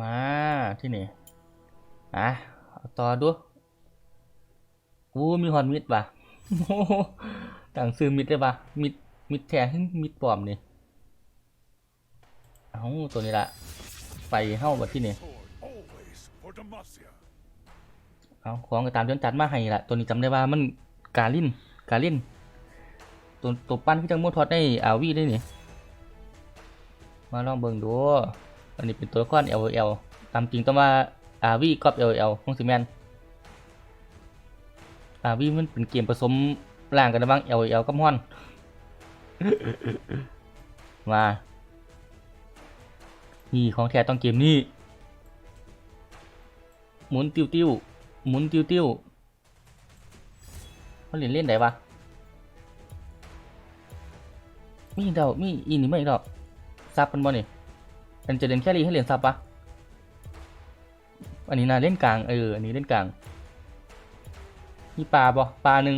มาที่นี่อะต่อดูอู้มีฮอนมิดป่ะต่างซื้อมิดได้ป่ะมิดมิดแท้ขึ้นมิดปลอมนี่เอาตัวนี้ละไปเข้าบัดที่นี่เอาของก็ตามจนจัดมาให้ละตัวนี้จำได้ว่ามันกาลินกาลินตัวตัวปั้นที่จังมูทอดในอาวีได้นี่มาลองเบิ่งดู อันนี้เป็นตัวก้อน L L ตามจริงต้องว่าอาวีกับ L L ของซีแมนอาวีมันเป็นเกมผสมร่างกันระหว่าง L L กับฮอน มา นี่ของแท้ต้องเกมนี้ หมุนติ้วติ้วหมุนติ้วติ้วเขาเล่นเล่นไหนวะมีเดามีอีนี่ไม่ดอกซับมันบ่นี่ มันจะเล่นแค่รีให้เล่นซับปะอันนี้นะเล่นกลางเอออันนี้เล่นกลางมีปลาบ่ปลาหนึ่ง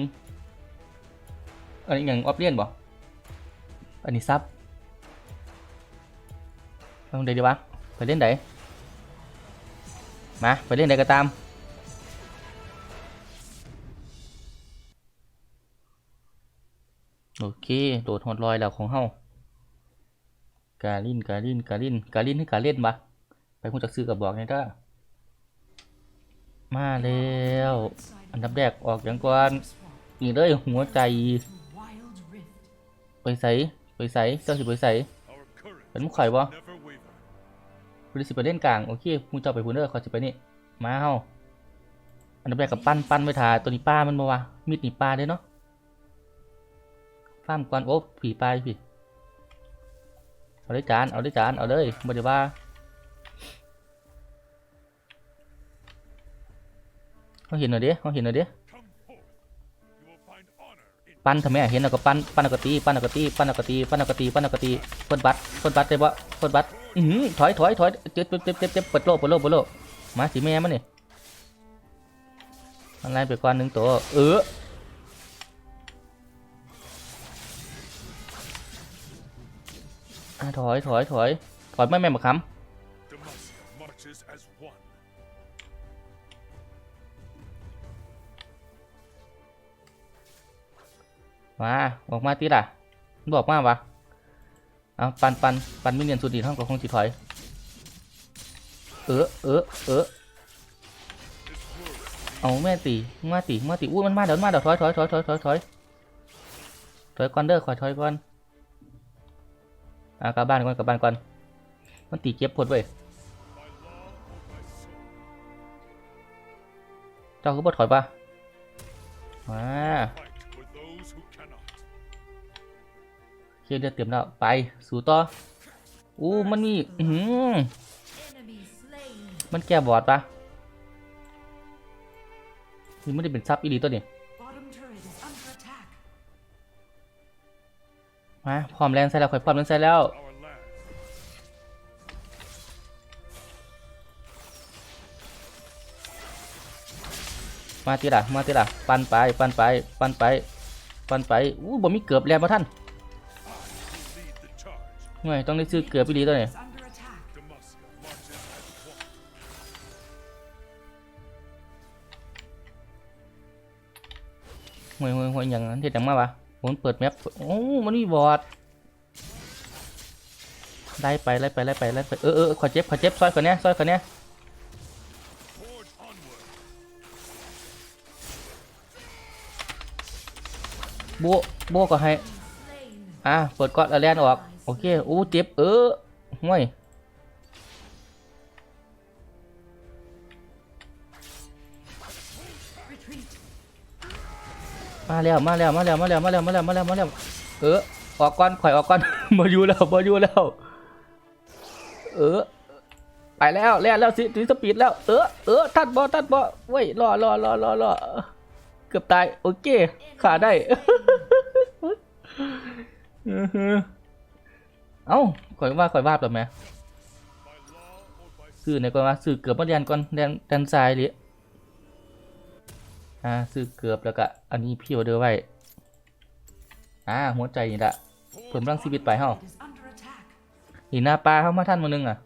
อันนี้อย่างออฟเลียนบ่อันนี้ซับลองเดี๋ยวดีวะไปเล่นไหนมาไปเล่นใดก็ตามโอเคโดดหดลอยแล้วของเฮา กาลินกาลินกาลินกาลินให้กาเล่นปะไปคุณจักซื้อกับบอกไงก็มาแล้ว อันดับแรกออกอย่างก่อนนี่เลยหัวใจ ไปใส่ไปใส่เจ้าสิไปใส่เป็นมุกไข่บ่ never waver. บริสิไปเล่นกลางโอเคมูเจ้าไปพูนเดอร์ขอสิไปนี่มาเฮาอันดับแรกกับปั้นปั้นไม่ทาตัวนี้ป้ามันบ่วะมีดนี่ป้าได้เนาะฟ้ามก่อนโอ้ผีปลาพี่ เอาได้จาน เอาได้จาน เอาเลยบ่ได้ว่าเขาเห็นหน่อยดิเขาเห็นหน่อยดิปั้นทำไมเห็นแล้วก็ปั้น ปั้นแล้วก็ตีปั้นแล้วก็ตีปั้นแล้วก็ตีปั้นแล้วก็ตีปั้นแล้วก็ตีเปิดบัตรเปิดบัตรได้ปะเปิดบัตรอือถอยถอยถอยเจ็บเจ็บเจ็บเจ็บเปิดโลเปิดโลเปิดโลมาสีแม่มันนี่มันไล่ไปก่อนหนึ่งตัว เออ ถอยถอยถอยถอยไม่แม่มาค้ำมาบอกมาตีล่ะบอกมาวะเอาปันปันปันมิเนียนสุดดีเท่ากับคงสิถอย เออเออเออเอาแม่ตีมาตีมาตีอู้มันมาเดี๋ยวมันมาเดี๋ยวถอยถอยถอยถอยถอยถอยถอยก่อนเด้อขอถอยก่อน อะกลับบ้านก่อนกลับบ้านก่อน มันตีเก็บผลเว้ยเจ้าคือบ่ถอยปะมาเคลียร์เดือดเต็มแล้ว ไป สู่ต่อ อู้มันมีอืมันแก้บอดปะนี่ไม่ได้เป็นซับอีหลีตัวนี้ มาพร้อมแรงใส่แล้วข่อยพร้อมแรงใส่แล้ว มาตีละมาตีละปันไปปันไปปันไปปันไปอู้บ่มีเกือบแล้วมาท่าน Lead the charge. หน่วยต้องได้ซื้อเกือบอีหลีตัวนี้ Is under attack. Demacia marches as one. ห่วยห่วยห่วยอย่างนั้นเฮ็ดหยังมาวะ ผมเปิดแมปโอ้มันมีบอดไล่ไปไล่ไปไล่ไปไล่ไปเออเออขอเจ็บขอเจ็บซอยคนเนี้ยซอยคนเนี้ยโบะโบะก็ให้อะเปิดก๊อตแล้วแลนออก โอเคอู้เจ็บเออห่วย มาแล้วมาแล้วมาแล้วมาแล้วมาแล้วมาแล้วมาแล้วมาแล้วเออออกก่อนข่อยออกก่อนมาอยู่แล้วมาอยู่แล้ว เออไปแล้วแล้วแล้วสิถึงสปีดแล้วเออเออทัดบอทัดบอเว้ยรอรอรอรอรอเกือบตายโอเคขาได้อื้ออเอ้าข่อยว่าข่อยวาดแบบไหมสื่อในก่อนว่าซื้อเกือบมาเรียนก่อนเรียนแดนซ้ายเลย อ่าซื้อเกือบแล้วก็อันนี้พี่ออเดอร์ไว้อ่าหัวใจนี่แหละเพิ่มพลังชีวิตไปเฮา Turret is under attack. อีหน้าปลาเข้ามาท่านมานึงอะ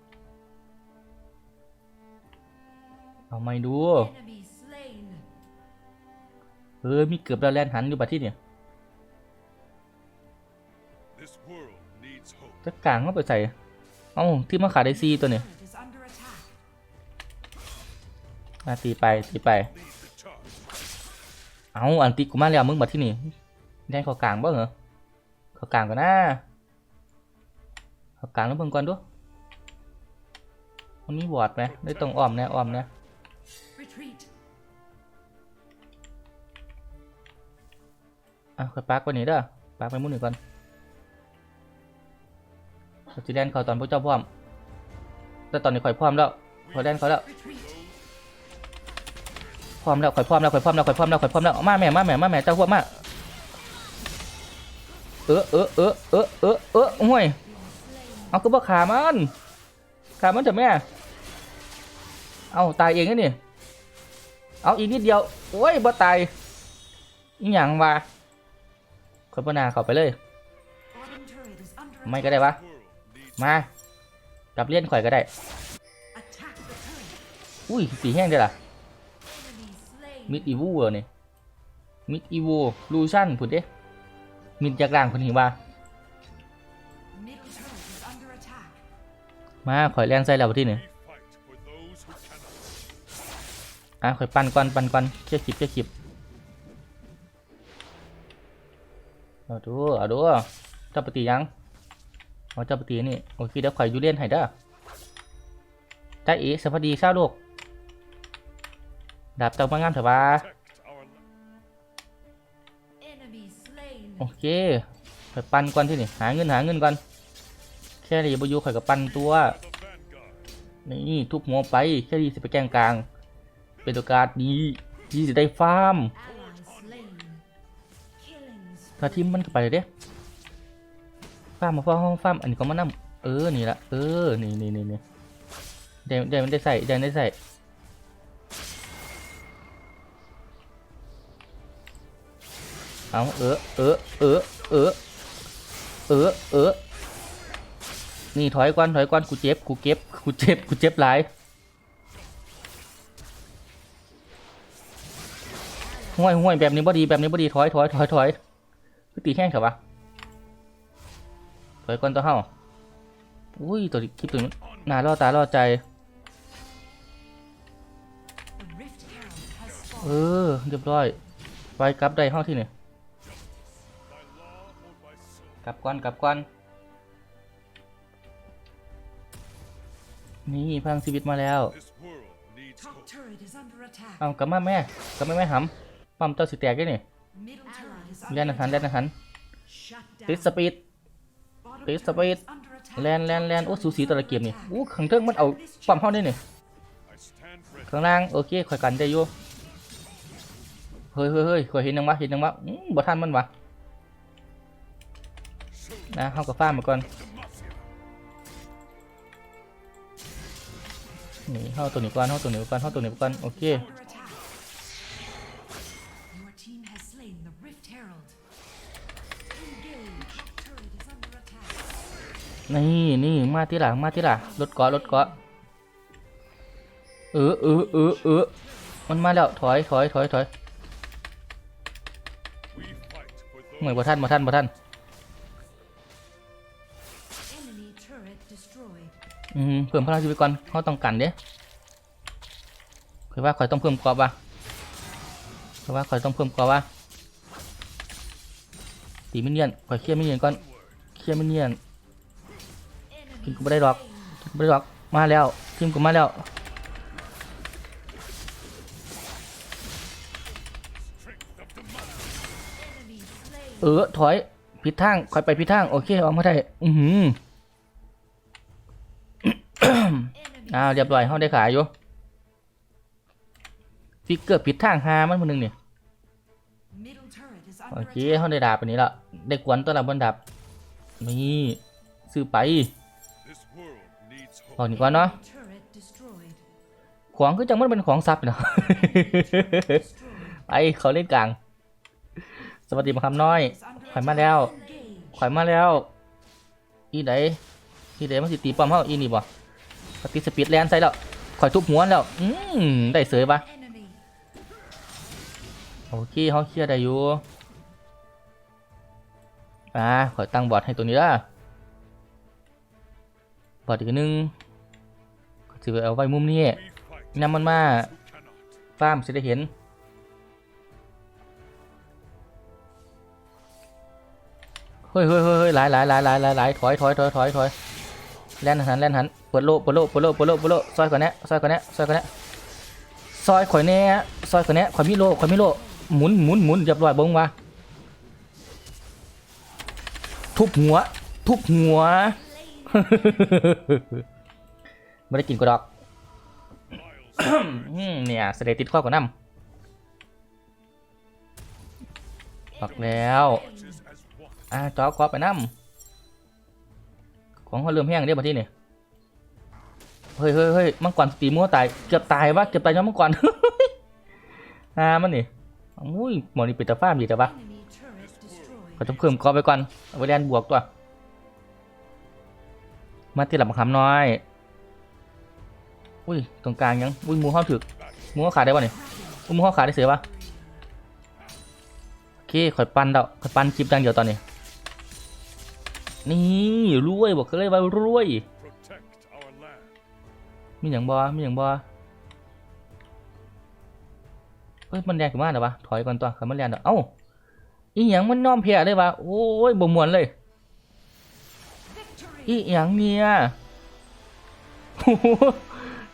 เอาไม่ดูเออมีเกือบแล้วแลนหันอยู่บัดที่เนี่ยจะกลางเข้าไปใส่เอ้าที่มาขาดไอซีตัวเนี่ยมาตีไปตีไป เอาอันติกูมาแล้วมึงบัดที่นี่แดนเขอกลางบ่เหรอเขอกลางก่อนนะเขอกลางแล้วเบิ่งก่อนดูมันมีบอร์ดไหมได้ตรงอ้อมแน่อ้อมแน่ Retreat. อะค่อยปักไว้นี่เด้อปักไปมุ้งหนึ่งก่อนเราจะแดนเขาตอนพวกเจ้าพร้อม แต่ตอนนี้ข่อยพร้อมแล้วข่อยแดนเขาแล้ว Retreat. พร้อมแล้วข่อยพร้อมแล้วข่อยพร้อมแล้วข่อยพร้อมแล้วข่อยพร้อมแล้วเอามาแม่มาแม่มาแม่เจ้าพวกมาเออเออเออเออเออเออห่วยเอาก็บ่ขามันขามันเถอะแม่ เอาตายเองนี่เอาอีกนิดเดียวโอ้ยบ่ตายอีหยังวะคนพนาเข้าไปเลย ไม่ก็ได้วะมา กลับเลี้ยนข่อยก็ได้ อุ้ยสีแห้งได้ล่ะ มิดอีวูเหรอนี่ยมิดอีวูลูชั่นผุดเด้มิดจากล่างคนหิว่า มาข่อยแลนใส่แล้วบัดที่หนี่ we fight for those who cannot. อะข่อยปั่นก่อนปั่นก่อนเชี่ยคลิปเชี่ยคลิปเอาดูเอาดูเจ้าปฏิยังเอาเจ้าปฏินี่โอเคเดี๋ยวข่อยยูเลียนให้เด้อจ้อีสวัสดีชาวโลก ดาบเจ้ามางามเถอะว่า Protect our land. Enemy slain. โอเคข่อยปั่นก่อนที่นี่หาเงินหาเงินก่อนแค่รีบอยู่ข่อยกับปั่นตัว The vanguard. นี่ทุบหัวไปแค่รีสิไปแกล้งกลาง เป็นโอกาสดีที่จะได้ฟาร์ม Ally slain. Killing ถ้าทีมมันก็ไปเลยเด้ฟาร์มมาฟาร์มห้องฟาร์มอันนี้ก็มานั่เออนี่ละเออนี่นี่นี่นี่เดี๋ยวเดี๋ยวมันได้ใส่เดี๋ยวมันได้ใส่ เอาเออเออเออเออเออเออนี่ถอยก่อนถอยก่อนกูเจ็บกูเก็บกูเจ็บกูเจ็บหลายห่วยห่วยแบบนี้บ่ดีแบบนี้บ่ดีถอยถอยถอยถอยคือตีแข้งเถอะวะถอยก่อนตัวเฮาอุ้ยตัวคลิปตัวนี้หน้าล่อตาล่อใจ เออเรียบร้อยไปกลับได้ห้องที่นี่ กลับก่อนกลับก่อนนี่พลังชีวิตมาแล้ว This world needs Top hope. turret is under attack. เอากลับมาแม่กลับมาแม่หำปั๊มเจ้าสิแตกได้นี่ Middle turret is เล่น under อาหารเล่นอา attack. หาร Shut ติด down. สปีด Bottom Please, turret speed. is under attack. แลนแลนแลนโอ้สูสีแตละเกมนี่อู้ขังเทิงมันเอาปั๊มห้องได้นี่ I stand ready. ข้างล่างโอเคข่อยกันได้อยู่เฮ้ยเฮ้ยเฮ้ยข่อยเห็นยังวะเห็นยังวะอื้อบ่ทันมันวะ Show นะเฮากับฟ้ามาก่อนนี่เฮาตัวหนีก่อนเฮาตัวหนีก่อนเฮาตัวหนีก่อนโอเคนี่นี่มาที่หลังมาที่หลังรถเกาะรถเกาะเออเออเออเออมันมาแล้วถอยถอยถอยถอย We fight for หน่วย those บ่ทันบ่ทันบ่ทัน เพิ่มพลังชีวิตก่อนเขาต้องกันเด้คือว่าข่อยต้องเพิ่มกรอบวะคือว่าข่อยต้องเพิ่มกรอบวะตีมิเนียนข่อยเคลียร์มิเนียนก่อนเคลียร์มิเนียนกินกูไม่ได้หรอกกินกูไม่ได้หรอกมาแล้วทีมกูมาแล้วเออถอยผิดทางข่อยไปผิดทางโอเคออกมาได้อือหือ อ้าวเรียบร้อยเขาได้ขายอยู่ฟิกเกอร์ผิดทางหามันคนหนึ่งนี่ middle turret is โอเคเขาได้ดาบอันนี้ละได้กวนตัวละบนดาบนี่ซื้อไปออา hope. นี่ก่อนเนาะของคือจังมันเป็นของซับเนาะไปเขาเล่นกลาง สวัสดีมาคำน้อยข่อยมาแล้วข่อยมาแล้ว อีไดอีไดมันสิตีป้อมเฮาอีนี่บ่ ปฏิสปีดแลนใส่แล้วข่อยทุบหัวแล้ว อืมได้เสยปะโอเคเขาเคลียร์ได้อยู่อ่าข่อยตั้งบอดให้ตัวนี้ละบอดอีกนึงก็จะเอาไว้มุมนี้นำมันมา who cannot. ฟาร์มจะได้เห็นเฮ้ยเฮ้ยเฮ้ยหลายหลายหลายหลายหลายหลายถอยถอยถอยถอยถอย แล่นหันแล่นหันเปิดโลเปิดโลเปิดโลเปิดโลเปิดโลซอยก่อนเนี้ยซอยก่อนเนี้ยซอยก่อนเนี้ยซอยข่อยแน่ซอยก่อนเนี้ยข่อยมีโลข่อยมีโลหมุนหมุนหมุนเรียบร้อยบงว่าทุบหัว ทุบหัวไม่ได้กินกระดอกเนี่ยเสด็จติดข้อกับน้ำปักแล้ว อ่าจอกอไปน้ำ ของเขาเริ่มแห้งเรียบร้อยที่นี่เฮ้ยเฮ้ยเฮ้ยมังกรสตีมัวตายเกือบตายวะเกือบตายย้อนมังกรอ่ามันนี่อุ้ยหมอนี่ปิดตาฟ้าดีแต่ปะ Enemy turret destroyed. ก็ต้องเพิ่มกอไปก่อนเอาไปแลนบวกตัว มาที่หลับคำน้อย อุ้ยตรงกลางยังอุ้ยมูห้าถึกมูห้าขาดได้ปะเนี่ยอุ้ยมูห้าขาดได้เสียปะโอเคข่อยปั้นแล้วข่อยปั้นจิบดังเดียวตอนนี้ นี่รวยบอกเลยว่ารวยมีอย่างบอมีอย่างบอเฮ้ยมันแรงขึ้นมากเหรอวะถอยก่อนตัวขันมันแรงเด้อเอ้าอีหยังมันน้อมเพลเลยวะโอ้ยบ่มวนเลยอีหยังเนี่ยโอ้โห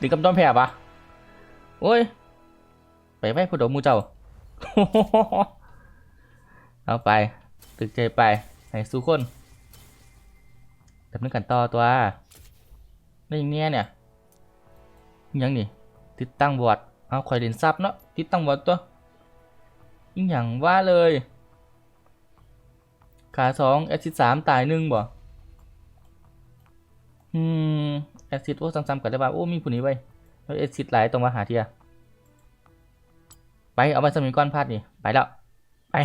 ดีกับน้อมแพ้ปะโอ้ยไปไว้ผู้ดมหมูเจ้าเอาไปตึกใจไปให้สู้คน ดำเนินการต่อตัวนี่อย่างเนี้ยเนี่ยยังนี่ติดตั้งบอร์ดเอาข่อยเด่นซับเนาะติดตั้งบอร์ดตัวยิ่งอย่างว่าเลย ขาสองแอซิดสามตายหนึ่งบ่อืมแอซิดโอ้ซ้ำๆกันได้ป่ะโอ้มีผู้นี้ไว้แล้วแอซิดหลายตรงมาหาเทียไปเอาไปสมิงก้อนพาดนี่ไปแล้วไป